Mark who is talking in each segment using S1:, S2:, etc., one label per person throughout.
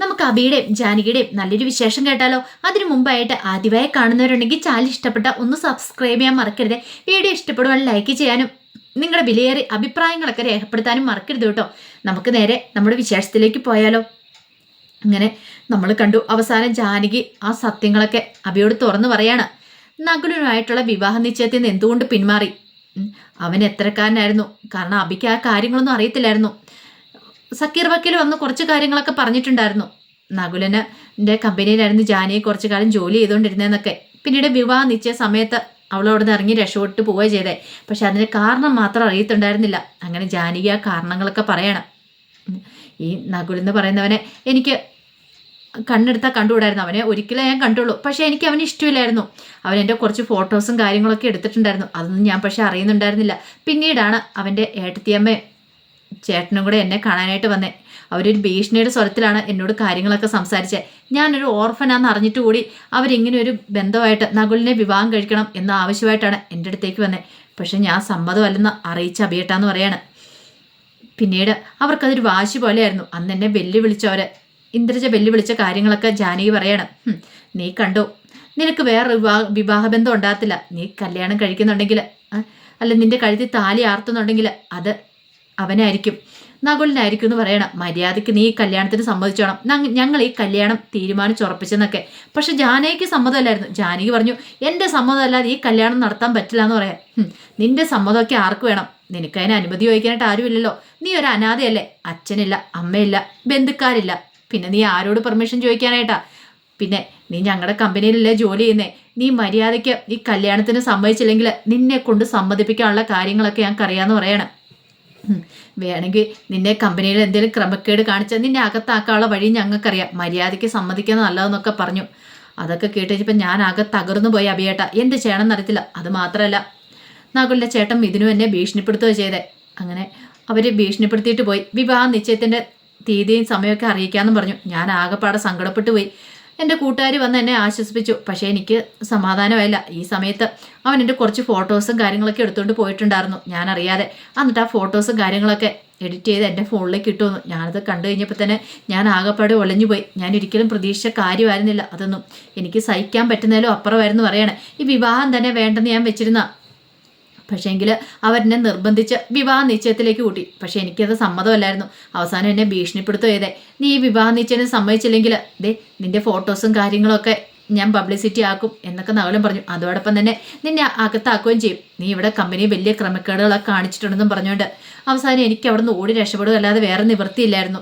S1: നമുക്ക് അബിയുടെയും ജാനകിയുടെയും നല്ലൊരു വിശേഷം കേട്ടാലോ? അതിനു മുമ്പായിട്ട് ആദ്യമായി കാണുന്നവരുണ്ടെങ്കിൽ ചാനൽ ഇഷ്ടപ്പെട്ട ഒന്ന് സബ്സ്ക്രൈബ് ചെയ്യാൻ മറക്കരുത്. വീഡിയോ ഇഷ്ടപ്പെടുവാൻ ലൈക്ക് ചെയ്യാനും നിങ്ങളുടെ വിലയേറി അഭിപ്രായങ്ങളൊക്കെ രേഖപ്പെടുത്താനും മറക്കരുത് കേട്ടോ. നമുക്ക് നേരെ നമ്മുടെ വിശേഷത്തിലേക്ക് പോയാലോ. അങ്ങനെ നമ്മൾ കണ്ടു അവസാനം ജാനകി ആ സത്യങ്ങളൊക്കെ അബിയോട് തുറന്നു പറയാണ്. നഗുലുമായിട്ടുള്ള വിവാഹ നിശ്ചയത്തിൽ നിന്ന് എന്തുകൊണ്ട് പിന്മാറി? അവൻ എത്രക്കാരനായിരുന്നു? കാരണം അബിക്ക് ആ കാര്യങ്ങളൊന്നും അറിയത്തില്ലായിരുന്നു. സക്കീർ വക്കീൽ വന്ന് കുറച്ച് കാര്യങ്ങളൊക്കെ പറഞ്ഞിട്ടുണ്ടായിരുന്നു. നകുലന് എന്റെ കമ്പനിയിലായിരുന്നു ജാനിയെ കുറച്ച് കാലം ജോലി ചെയ്തുകൊണ്ടിരുന്നതെന്നൊക്കെ പിന്നീട് വിവാഹ നിശ്ചയ സമയത്ത് അവളോട് ഇറങ്ങി രക്ഷപ്പെട്ട് പോവുകയാണ് ചെയ്തേ. പക്ഷെ അതിന് കാരണം മാത്രം അറിയത്തുണ്ടായിരുന്നില്ല. അങ്ങനെ ജാനകി ആ കാരണങ്ങളൊക്കെ പറയണം. ഈ നകുലെന്ന് പറയുന്നവനെ എനിക്ക് കണ്ണെടുത്താൽ കണ്ടുകൂടായിരുന്നു. അവനെ ഒരിക്കലേ ഞാൻ കണ്ടുള്ളൂ. പക്ഷേ എനിക്ക് അവന് ഇഷ്ടമില്ലായിരുന്നു. അവൻ എന്റെ കുറച്ച് ഫോട്ടോസും കാര്യങ്ങളൊക്കെ എടുത്തിട്ടുണ്ടായിരുന്നു. അതൊന്നും ഞാൻ പക്ഷേ അറിയുന്നുണ്ടായിരുന്നില്ല. പിന്നീടാണ് അവന്റെ ഏട്ടത്തിയമ്മയും ചേട്ടനും കൂടെ എന്നെ കാണാനായിട്ട് വന്നേ. അവരൊരു ഭീഷണിയുടെ സ്വരത്തിലാണ് എന്നോട് കാര്യങ്ങളൊക്കെ സംസാരിച്ചത് ഞാനൊരു ഓർഫനാന്ന് അറിഞ്ഞിട്ട് കൂടി അവരിങ്ങനെ ഒരു ബന്ധമായിട്ട് നകുലിനെ വിവാഹം കഴിക്കണം എന്ന ആവശ്യമായിട്ടാണ് എന്റെ അടുത്തേക്ക് വന്നത് പക്ഷെ ഞാൻ സമ്മതമല്ലെന്ന് അറിയിച്ച അഭിയട്ടാന്ന് പറയാണ്. പിന്നീട് അവർക്കതൊരു വാശി പോലെയായിരുന്നു. അന്ന് എന്നെ വെല്ലുവിളിച്ചവർ ഇന്ദ്രജ വെല്ലുവിളിച്ച കാര്യങ്ങളൊക്കെ ജാനകി പറയണം. നീ കണ്ടു? നിനക്ക് വേറെ വിവാഹ വിവാഹബന്ധം ഉണ്ടാകത്തില്ല. നീ കല്യാണം കഴിക്കുന്നുണ്ടെങ്കിൽ അല്ല നിന്റെ കഴുത്തിൽ താലി ആർത്തുന്നുണ്ടെങ്കിൽ അത് അവനായിരിക്കും. നകുലിനായിരിക്കും എന്ന് പറയണം. മര്യാദയ്ക്ക് നീ ഈ കല്യാണത്തിന് സമ്മതിച്ചോണം. ഞങ്ങൾ ഈ കല്യാണം തീരുമാനിച്ചുറപ്പിച്ചെന്നൊക്കെ. പക്ഷെ ജാനകിക്ക് സമ്മതമല്ലായിരുന്നു. ജാനകി പറഞ്ഞു എന്റെ സമ്മതമല്ലാതെ ഈ കല്യാണം നടത്താൻ പറ്റില്ല എന്ന് പറയാം നിന്റെ സമ്മതമൊക്കെ ആർക്ക് വേണം? നിനക്ക് അതിന് അനുമതി ചോദിക്കാനായിട്ട് ആരുമില്ലല്ലോ. നീ ഒരു അനാഥയല്ലേ? അച്ഛനില്ല അമ്മയില്ല ബന്ധുക്കാരില്ല. പിന്നെ നീ ആരോട് പെർമിഷൻ ചോദിക്കാനായിട്ടാ? പിന്നെ നീ ഞങ്ങളുടെ കമ്പനിയിലല്ലേ ജോലി ചെയ്യുന്നേ? നീ മര്യാദയ്ക്ക് ഈ കല്യാണത്തിന് സമ്മതിച്ചില്ലെങ്കിൽ നിന്നെ കൊണ്ട് സമ്മതിപ്പിക്കാനുള്ള കാര്യങ്ങളൊക്കെ ഞങ്ങൾക്ക് അറിയാമെന്ന് പറയണം. വേണമെങ്കിൽ നിന്നെ കമ്പനിയിൽ എന്തെങ്കിലും ക്രമക്കേട് കാണിച്ചാൽ നിന്നെ അകത്താക്കാനുള്ള വഴി ഞങ്ങൾക്കറിയാം. മര്യാദയ്ക്ക് സമ്മതിക്കുന്നത് നല്ലതെന്നൊക്കെ പറഞ്ഞു. അതൊക്കെ കേട്ടിപ്പോൾ ഞാൻ ആകെ തകർന്നു പോയി അഭിയേട്ട. എന്ത് ചെയ്യണം എന്നറിയത്തില്ല അത് മാത്രമല്ല നകുലിന്റെ ചേട്ടൻ ഇതിനു എന്നെ ഭീഷണിപ്പെടുത്തുക ചെയ്തേ. അങ്ങനെ അവർ ഭീഷണിപ്പെടുത്തിയിട്ട് പോയി. വിവാഹ നിശ്ചയത്തിന്റെ തീയതിയും സമയമൊക്കെ അറിയിക്കാമെന്ന് പറഞ്ഞു. ഞാൻ ആകെപ്പാടെ സങ്കടപ്പെട്ടു പോയി. എന്റെ കൂട്ടുകാർ വന്ന് എന്നെ ആശ്വസിപ്പിച്ചു. പക്ഷേ എനിക്ക് സമാധാനമായില്ല. ഈ സമയത്ത് അവൻ എന്റെ കുറച്ച് ഫോട്ടോസും കാര്യങ്ങളൊക്കെ എടുത്തുകൊണ്ട് പോയിട്ടുണ്ടായിരുന്നു. ഞാൻ അറിയാതെ എന്നിട്ട് ആ ഫോട്ടോസും കാര്യങ്ങളൊക്കെ എഡിറ്റ് ചെയ്ത് എന്റെ ഫോണിലേക്ക് ഇട്ടുവന്നു ഞാനത് കണ്ടു കഴിഞ്ഞപ്പോൾ തന്നെ ഞാൻ ആകെപ്പാടെ ഒലഞ്ഞു പോയി. ഞാൻ ഒരിക്കലും പ്രതീക്ഷിച്ച കാര്യമായിരുന്നില്ല. അതൊന്നും എനിക്ക് സഹിക്കാൻ പറ്റുന്നതിലും അപ്പുറമായിരുന്നു പറയണേ. ഈ വിവാഹം തന്നെ വേണ്ടെന്ന് ഞാൻ വെച്ചിരുന്ന പക്ഷേങ്കിൽ അവരെന്നെ നിർബന്ധിച്ച് വിവാഹ നിശ്ചയത്തിലേക്ക് കൂട്ടി. പക്ഷേ എനിക്കത് സമ്മതമല്ലായിരുന്നു. അവസാനം എന്നെ ഭീഷണിപ്പെടുത്തുക ചെയ്തേ. നീ ഈ വിവാഹ നിശ്ചയം സമ്മതിച്ചില്ലെങ്കിൽ ദേ നിന്റെ ഫോട്ടോസും കാര്യങ്ങളൊക്കെ ഞാൻ പബ്ലിസിറ്റി ആക്കും എന്നൊക്കെ നവലം പറഞ്ഞു. അതോടൊപ്പം തന്നെ നിന്നെ അകത്താക്കുകയും ചെയ്യും. നീ ഇവിടെ കമ്പനി വലിയ ക്രമക്കേടുകളൊക്കെ കാണിച്ചിട്ടുണ്ടെന്നും പറഞ്ഞുകൊണ്ട് അവസാനം എനിക്ക് അവിടെ നിന്ന് ഓടി രക്ഷപ്പെടുകയല്ലാതെ വേറെ നിവൃത്തിയില്ലായിരുന്നു.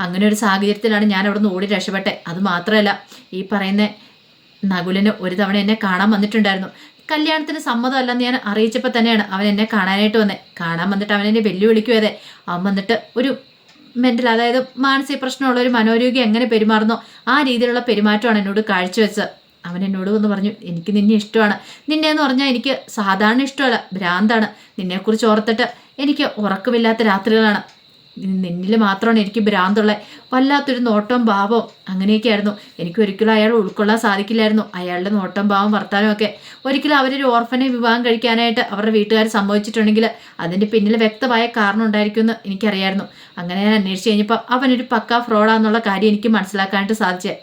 S1: അങ്ങനെ ഒരു സാഹചര്യത്തിലാണ് ഞാൻ അവിടെ നിന്ന് ഓടി രക്ഷപ്പെട്ടെ. അത് മാത്രമല്ല ഈ പറയുന്ന നകുലിന് ഒരു തവണ എന്നെ കാണാൻ വന്നിട്ടുണ്ടായിരുന്നു. കല്യാണത്തിന് സമ്മതമല്ലെന്ന് ഞാൻ അറിയിച്ചപ്പോൾ തന്നെയാണ് അവൻ എന്നെ കാണാനായിട്ട് വന്നത് കാണാൻ വന്നിട്ട് അവൻ എന്നെ വെല്ലുവിളിക്കുവതെ അവൻ വന്നിട്ട് ഒരു മെന്റൽ അതായത് മാനസിക പ്രശ്നമുള്ള ഒരു മനോരോഗി എങ്ങനെ പെരുമാറുന്നോ ആ രീതിയിലുള്ള പെരുമാറ്റമാണ് എന്നോട് കാഴ്ചവെച്ചത്. അവൻ എന്നോട് വന്ന് പറഞ്ഞു എനിക്ക് നിന്നെ ഇഷ്ടമാണ്. നിന്നെ എന്ന് പറഞ്ഞാൽ എനിക്ക് സാധാരണ ഇഷ്ടമല്ല ഭ്രാന്താണ്. നിന്നെക്കുറിച്ച് ഓർത്തിട്ട് എനിക്ക് ഉറക്കമില്ലാത്ത രാത്രികളാണ്. നിന്നിൽ മാത്രമാണ് എനിക്ക് ഭ്രാന്തുള്ള വല്ലാത്തൊരു നോട്ടം ഭാവം അങ്ങനെയൊക്കെയായിരുന്നു. എനിക്ക് ഒരിക്കലും അയാൾ ഉൾക്കൊള്ളാൻ സാധിക്കില്ലായിരുന്നു. അയാളുടെ നോട്ടം ഭാവം വർത്താനമൊക്കെ ഒരിക്കലും അവരൊരു ഓർഫനെ വിവാഹം കഴിക്കാനായിട്ട് അവരുടെ വീട്ടുകാർ സംഭവിച്ചിട്ടുണ്ടെങ്കിൽ അതിന്റെ പിന്നിൽ വ്യക്തമായ കാരണം ഉണ്ടായിരിക്കുമെന്ന് എനിക്കറിയായിരുന്നു. അങ്ങനെ ഞാൻ അന്വേഷിച്ച് കഴിഞ്ഞപ്പോൾ അവനൊരു പക്കാ ഫ്രോഡാന്നുള്ള കാര്യം എനിക്ക് മനസ്സിലാക്കാനായിട്ട് സാധിച്ചത്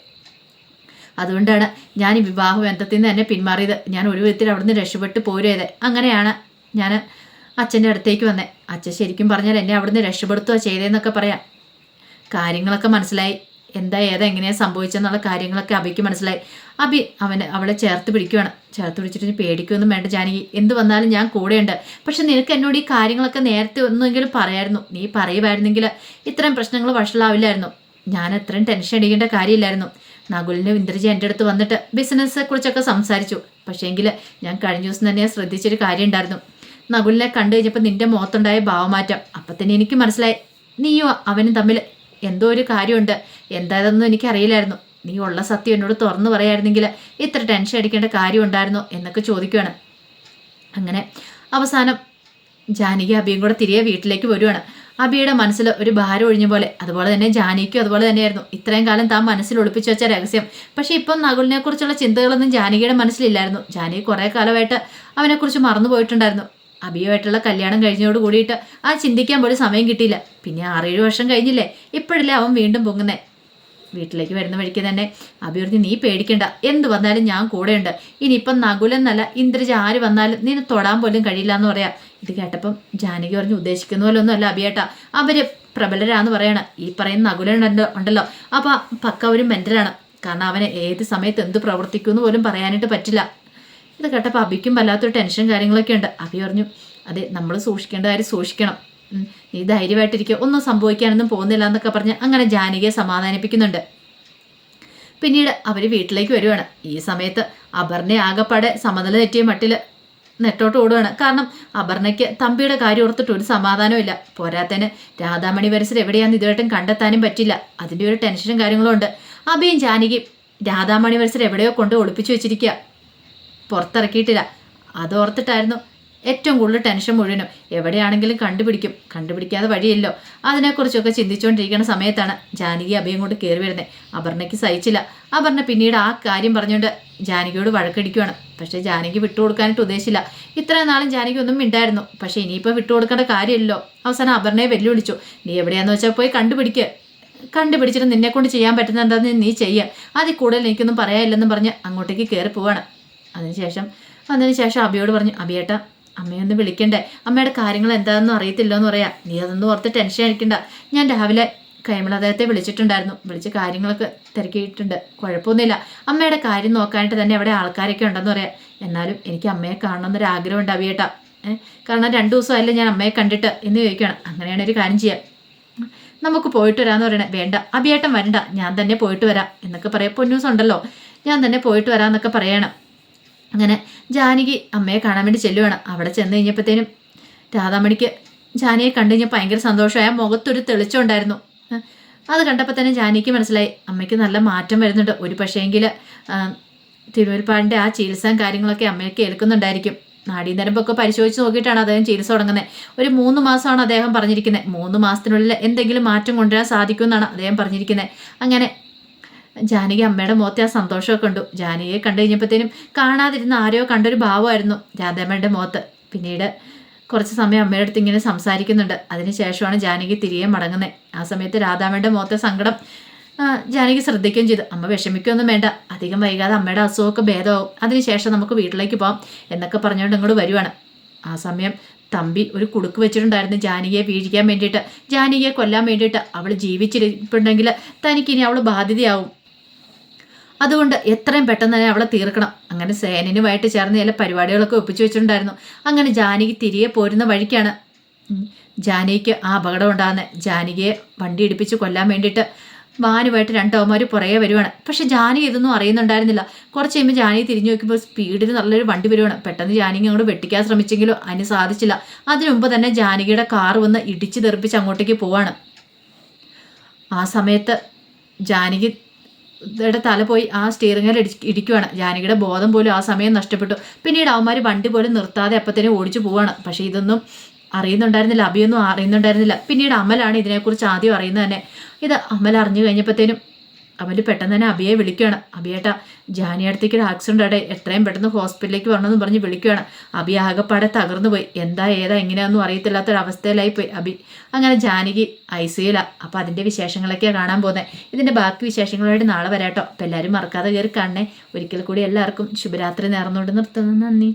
S1: അതുകൊണ്ടാണ് ഞാൻ ഈ വിവാഹ ബന്ധത്തിൽ നിന്ന് തന്നെ പിന്മാറിയത്. ഞാൻ ഒരു വിധത്തിൽ അവിടുന്ന് രക്ഷപ്പെട്ട് പോരുന്നത് അങ്ങനെയാണ് ഞാൻ അച്ഛന്റെ അടുത്തേക്ക് വന്നേ. അച്ഛൻ ശരിക്കും പറഞ്ഞാൽ എന്നെ അവിടുന്ന് രക്ഷപ്പെടുത്തുക ചെയ്തതെന്നൊക്കെ പറയാം. കാര്യങ്ങളൊക്കെ മനസ്സിലായി. എന്താ ഏതാ സംഭവിച്ചെന്നുള്ള കാര്യങ്ങളൊക്കെ അബിക്ക് മനസ്സിലായി. അബി അവന് അവളെ ചേർത്ത് പിടിക്കുകയാണ് ചേർത്ത് പിടിച്ചിട്ട് പേടിക്കുമെന്നും വേണ്ട ജാനകി. എന്ത് വന്നാലും ഞാൻ കൂടെയുണ്ട്. പക്ഷെ നിനക്ക് എന്നോട് ഈ കാര്യങ്ങളൊക്കെ നേരത്തെ ഒന്നെങ്കിലും പറയായിരുന്നു. നീ പറയുമായിരുന്നെങ്കിൽ ഇത്രയും പ്രശ്നങ്ങൾ വഷളാവില്ലായിരുന്നു. ഞാൻ അത്രയും ടെൻഷൻ അടിക്കേണ്ട കാര്യമില്ലായിരുന്നു. നകുലിനും ഇന്ദ്രജി എന്റെ അടുത്ത് വന്നിട്ട് ബിസിനസ്സെ കുറിച്ചൊക്കെ സംസാരിച്ചു പക്ഷേങ്കിൽ ഞാൻ കഴിഞ്ഞ ദിവസം തന്നെ ശ്രദ്ധിച്ചൊരു കാര്യം ഉണ്ടായിരുന്നു നകുലിനെ കണ്ടു കഴിഞ്ഞപ്പോൾ നിന്റെ മുഖത്തുണ്ടായ ഭാവമാറ്റം. അപ്പം തന്നെ എനിക്ക് മനസ്സിലായി. നീയോ അവനും തമ്മിൽ എന്തോ ഒരു കാര്യമുണ്ട്. എന്തായതെന്നും എനിക്കറിയില്ലായിരുന്നു. നീ ഉള്ള സത്യം എന്നോട് തുറന്നു പറയായിരുന്നെങ്കിൽ ഇത്ര ടെൻഷൻ അടിക്കേണ്ട കാര്യം ഉണ്ടായിരുന്നോ എന്നൊക്കെ ചോദിക്കുകയാണ് അങ്ങനെ അവസാനം ജാനകി അബിയും കൂടെ തിരികെ വീട്ടിലേക്ക് വരുവാണ്. അബിയുടെ മനസ്സിൽ ഒരു ഭാരം ഒഴിഞ്ഞ പോലെ. അതുപോലെ തന്നെ ജാനകിക്കും അതുപോലെ തന്നെയായിരുന്നു. ഇത്രയും കാലം താൻ മനസ്സിൽ ഒളിപ്പിച്ചു വെച്ച രഹസ്യം. പക്ഷേ ഇപ്പം നകുലിനെ കുറിച്ചുള്ള ചിന്തകളൊന്നും ജാനകിയുടെ മനസ്സിലില്ലായിരുന്നു. ജാനകി കുറേ കാലമായിട്ട് അവനെക്കുറിച്ച് മറന്നു പോയിട്ടുണ്ടായിരുന്നു അബിയുമായിട്ടുള്ള കല്യാണം കഴിഞ്ഞോട് കൂടിയിട്ട് ആ ചിന്തിക്കാൻ പോലും സമയം കിട്ടിയില്ല. പിന്നെ ആറേഴ് വർഷം കഴിഞ്ഞില്ലേ? ഇപ്പോഴല്ലേ അവൻ വീണ്ടും പൊങ്ങുന്നേ? വീട്ടിലേക്ക് വരുന്ന വഴിക്ക് തന്നെ അബി നീ പേടിക്കണ്ട. എന്ത് വന്നാലും ഞാൻ കൂടെയുണ്ട്. ഇനിയിപ്പം നകുലെന്നല്ല ഇന്ദ്രജ ആര് വന്നാലും നിന്നെ തൊടാൻ പോലും കഴിയില്ല എന്ന് പറയാം. ഇത് കേട്ടപ്പം ജാനകി പറഞ്ഞു ഉദ്ദേശിക്കുന്ന പോലെ ഒന്നും അല്ല അഭിയേട്ടാ അവർ പ്രബലരാന്ന് പറയണം. ഈ പറയുന്ന നകുലുണ്ടല്ലോ ഉണ്ടല്ലോ അപ്പം പക്ക അവരും മെന്റലാണ് കാരണം അവന് ഏത് സമയത്ത് എന്ത് പ്രവർത്തിക്കുമെന്ന് പോലും പറയാനായിട്ട് പറ്റില്ല. ഇത് കേട്ടപ്പോൾ അഭിക്കും വല്ലാത്തൊരു ടെൻഷൻ കാര്യങ്ങളൊക്കെ ഉണ്ട്. അഭി പറഞ്ഞു അതെ നമ്മൾ സൂക്ഷിക്കേണ്ട കാര്യം സൂക്ഷിക്കണം. നീ ധൈര്യമായിട്ടിരിക്കുക ഒന്നും സംഭവിക്കാനൊന്നും പോകുന്നില്ല എന്നൊക്കെ പറഞ്ഞ് അങ്ങനെ ജാനകിയെ സമാധാനിപ്പിക്കുന്നുണ്ട്. പിന്നീട് അവർ വീട്ടിലേക്ക് വരുവാണ്. ഈ സമയത്ത് അപർണ ആകപ്പാടെ സമനില തെറ്റിയ മട്ടിൽ നെട്ടോട്ട് ഓടുകയാണ് കാരണം അപർണയ്ക്ക് തമ്പിയുടെ കാര്യം ഓർത്തിട്ട് ഒരു സമാധാനവും ഇല്ല. പോരാത്തതിന് രാധാമണി പരിസരം എവിടെയാന്ന് ഇതുവരെയായിട്ടും കണ്ടെത്താനും പറ്റില്ല. അതിന്റെ ഒരു ടെൻഷനും കാര്യങ്ങളും ഉണ്ട്. അബിയും ജാനകിയും രാധാമണി പരിസരം എവിടെയോ കൊണ്ട് ഒളിപ്പിച്ചു വെച്ചിരിക്കുക പുറത്തിറക്കിയിട്ടില്ല. അതോർത്തിട്ടായിരുന്നു ഏറ്റവും കൂടുതൽ ടെൻഷൻ മുഴുവനും. എവിടെയാണെങ്കിലും കണ്ടുപിടിക്കും. കണ്ടുപിടിക്കാതെ വഴിയില്ലോ. അതിനെക്കുറിച്ചൊക്കെ ചിന്തിച്ചുകൊണ്ടിരിക്കുന്ന സമയത്താണ് ജാനകി അഭയം കൊണ്ട് കയറി വരുന്നത് അപർണയ്ക്ക് സഹിച്ചില്ല. അപർണ പിന്നീട് ആ കാര്യം പറഞ്ഞുകൊണ്ട് ജാനകിയോട് വഴക്കടിക്കുവാണ്. പക്ഷേ ജാനകി വിട്ടുകൊടുക്കാനായിട്ട് ഉദ്ദേശിച്ചില്ല. ഇത്രയും നാളും ജാനകി ഒന്നും മിണ്ടായിരുന്നു. പക്ഷേ ഇനിയിപ്പോൾ വിട്ടുകൊടുക്കേണ്ട കാര്യമില്ലല്ലോ. അവസാനം അപർണയെ വെല്ലുവിളിച്ചു. നീ എവിടെയാന്ന് വെച്ചാൽ പോയി കണ്ടുപിടിക്കുക കണ്ടുപിടിച്ചിട്ട് നിന്നെക്കൊണ്ട് ചെയ്യാൻ പറ്റുന്ന എന്താണെന്ന് നീ ചെയ്യുക അതിൽ കൂടുതൽ എനിക്കൊന്നും പറയാനില്ലെന്നും പറഞ്ഞ് അങ്ങോട്ടേക്ക് കയറി പോവാണ്. അതിനുശേഷം വന്നതിന് ശേഷം അബിയോട് പറഞ്ഞു അബിയേട്ട അമ്മയൊന്ന് വിളിക്കണ്ടേ? അമ്മയുടെ കാര്യങ്ങൾ എന്താണെന്ന് അറിയത്തില്ലോ എന്ന് പറയാം. നീ അതൊന്നും ഓർത്ത് ടെൻഷൻ അടിക്കണ്ട. ഞാൻ രാവിലെ കൈമൾ അദ്ദേഹത്തെ വിളിച്ചിട്ടുണ്ടായിരുന്നു. വിളിച്ച് കാര്യങ്ങളൊക്കെ തിരക്കിയിട്ടുണ്ട്. കുഴപ്പമൊന്നുമില്ല. അമ്മയുടെ കാര്യം നോക്കാനായിട്ട് തന്നെ അവിടെ ആൾക്കാരൊക്കെ ഉണ്ടെന്ന് പറയാം. എന്നാലും എനിക്ക് അമ്മയെ കാണണമെന്നൊരു ആഗ്രഹമുണ്ട് അവിയേട്ടാ കാരണം രണ്ടു ദിവസമായില്ലേ ഞാൻ അമ്മയെ കണ്ടിട്ട് എന്ന് ചോദിക്കുകയാണ്. അങ്ങനെയാണ് ഒരു കാര്യം ചെയ്യാം. നമുക്ക് പോയിട്ട് വരാമെന്ന് പറയണേ. വേണ്ട. അഭിയേട്ടൻ വരണ്ട. ഞാൻ തന്നെ പോയിട്ട് വരാം എന്നൊക്കെ പറയാം. പൊന്നൂസ് ഉണ്ടല്ലോ. ഞാൻ തന്നെ പോയിട്ട് വരാമെന്നൊക്കെ പറയണം. അങ്ങനെ ജാനകി അമ്മയെ കാണാൻ വേണ്ടി ചെല്ലുവാണ്. അവിടെ ചെന്ന് കഴിഞ്ഞപ്പോഴത്തേനും രാധാമണിക്ക് ജാനിയെ കണ്ടു കഴിഞ്ഞാൽ ഭയങ്കര സന്തോഷമായ. മുഖത്തൊരു തെളിച്ചമുണ്ടായിരുന്നു അത് കണ്ടപ്പോൾ തന്നെ ജാനിക്ക് മനസ്സിലായി അമ്മയ്ക്ക് നല്ല മാറ്റം വരുന്നുണ്ട്. ഒരു പക്ഷേങ്കിൽ തിരുവൽപ്പാടിന്റെ ആ ചികിത്സയും കാര്യങ്ങളൊക്കെ അമ്മയ്ക്ക് ഏൽക്കുന്നുണ്ടായിരിക്കും. നാടീനരമ്പൊക്കെ പരിശോധിച്ച് നോക്കിയിട്ടാണ് അദ്ദേഹം ചികിത്സ തുടങ്ങുന്നത്. ഒരു മൂന്ന് മാസമാണ് അദ്ദേഹം പറഞ്ഞിരിക്കുന്നത്. മൂന്ന് മാസത്തിനുള്ളിൽ എന്തെങ്കിലും മാറ്റം കൊണ്ടുവരാൻ സാധിക്കുമെന്നാണ് അദ്ദേഹം പറഞ്ഞിരിക്കുന്നത്. അങ്ങനെ ജാനകി അമ്മയുടെ മുഖത്തെ ആ സന്തോഷമൊക്കെ കണ്ടു. ജാനകിയെ കണ്ടു കഴിഞ്ഞപ്പോഴത്തേനും കാണാതിരുന്ന ആരോ കണ്ടൊരു ഭാവമായിരുന്നു രാധാമ്മയുടെ മുഖത്ത്. പിന്നീട് കുറച്ച് സമയം അമ്മയുടെ അടുത്ത് ഇങ്ങനെ സംസാരിക്കുന്നുണ്ട്. അതിനുശേഷമാണ് ജാനകി തിരികെ മടങ്ങുന്നത്. ആ സമയത്ത് രാധാമ്മയുടെ മുഖത്തെ സങ്കടം ജാനകി ശ്രദ്ധിക്കുകയും ചെയ്തു. അമ്മ വിഷമിക്കുകയൊന്നും വേണ്ട. അധികം വൈകാതെ അമ്മയുടെ അസുഖമൊക്കെ ഭേദമാവും അതിനുശേഷം നമുക്ക് വീട്ടിലേക്ക് പോകാം എന്നൊക്കെ പറഞ്ഞുകൊണ്ട് ഇങ്ങോട്ട് വരുവാണ്. ആ സമയം തമ്പി ഒരു കുടുക്ക് വെച്ചിട്ടുണ്ടായിരുന്നു ജാനകിയെ വീഴിക്കാൻ വേണ്ടിയിട്ട്. ജാനകിയെ കൊല്ലാൻ വേണ്ടിയിട്ട്. അവൾ ജീവിച്ചിരിപ്പുണ്ടെങ്കിൽ തനിക്കിനി അവൾ ബാധ്യതയാവും. അതുകൊണ്ട് എത്രയും പെട്ടെന്ന് തന്നെ അവളെ തീർക്കണം. അങ്ങനെ സേനനുമായിട്ട് ചേർന്ന് ചില പരിപാടികളൊക്കെ ഒപ്പിച്ചു വെച്ചിട്ടുണ്ടായിരുന്നു. അങ്ങനെ ജാനകി തിരികെ പോരുന്ന വഴിക്കാണ്. ജാനകിക്ക് ആ അപകടം ഉണ്ടാകുന്നത്. ജാനകിയെ വണ്ടി ഇടിപ്പിച്ച് കൊല്ലാൻ വേണ്ടിയിട്ട് വാനുമായിട്ട് രണ്ടോമാർ പുറകെ വരുവാണ്. പക്ഷെ ജാനകി ഇതൊന്നും അറിയുന്നുണ്ടായിരുന്നില്ല. കുറച്ച് കഴിയുമ്പോൾ ജാനകി തിരിഞ്ഞു നോക്കുമ്പോൾ സ്പീഡിൽ നല്ലൊരു വണ്ടി വരുവാണ്. പെട്ടെന്ന് ജാനകി അങ്ങോട്ട് വെട്ടിക്കാൻ ശ്രമിച്ചെങ്കിലും അതിന് സാധിച്ചില്ല. അതിനു മുമ്പ് തന്നെ ജാനകിയുടെ കാർ വന്ന് ഇടിച്ച് തെറിപ്പിച്ച് അങ്ങോട്ടേക്ക് പോവാണ്. ആ സമയത്ത് ജാനകി യുടെ തല പോയി ആ സ്റ്റിയറിങ്ങിൽ ഇടി ഇടിക്കുവാണ്. ജാനകിയുടെ ബോധം പോലും ആ സമയം നഷ്ടപ്പെട്ടു. പിന്നീട് അവന്മാർ വണ്ടി പോലും നിർത്താതെ അപ്പത്തന്നെ ഓടിച്ചു പോവാണ്. പക്ഷേ ഇതൊന്നും അറിയുന്നുണ്ടായിരുന്നില്ല അഭിയൊന്നും അറിയുന്നുണ്ടായിരുന്നില്ല. പിന്നീട് അമലാണ് ഇതിനെക്കുറിച്ച് ആദ്യം അറിയുന്നത് തന്നെ. ഇത് അമൽ അറിഞ്ഞു കഴിഞ്ഞപ്പോഴത്തേനും അമൽ പെട്ടെന്ന് തന്നെ അഭിയെ വിളിക്കുകയാണ്. അഭിയേട്ടാ ജാനി അടുത്തേക്ക് ഒരു ആക്സിഡന്റ് ആടെ എത്രയും പെട്ടെന്ന് ഹോസ്പിറ്റലിലേക്ക് വരണമെന്ന് പറഞ്ഞ് വിളിക്കുകയാണ്. അഭി ആകെപ്പാടെ തകർന്നു പോയി. എന്താ ഏതാ എങ്ങനെയാണെന്നും അറിയത്തില്ലാത്തൊരവസ്ഥയിലായി പോയി അഭി അങ്ങനെ ജാനകി ഐ സിയിലാണ് അപ്പോൾ അതിന്റെ വിശേഷങ്ങളൊക്കെയാണ് കാണാൻ പോകുന്നത് ഇതിന്റെ ബാക്കി വിശേഷങ്ങളുമായിട്ട് നാളെ വരാട്ടോ. അപ്പോൾ എല്ലാവരും മറക്കാതെ കയറി കാണണേ. ഒരിക്കൽ കൂടി എല്ലാവർക്കും ശുഭരാത്രി നേർന്നുകൊണ്ട് നിർത്തുന്നു. നന്ദി.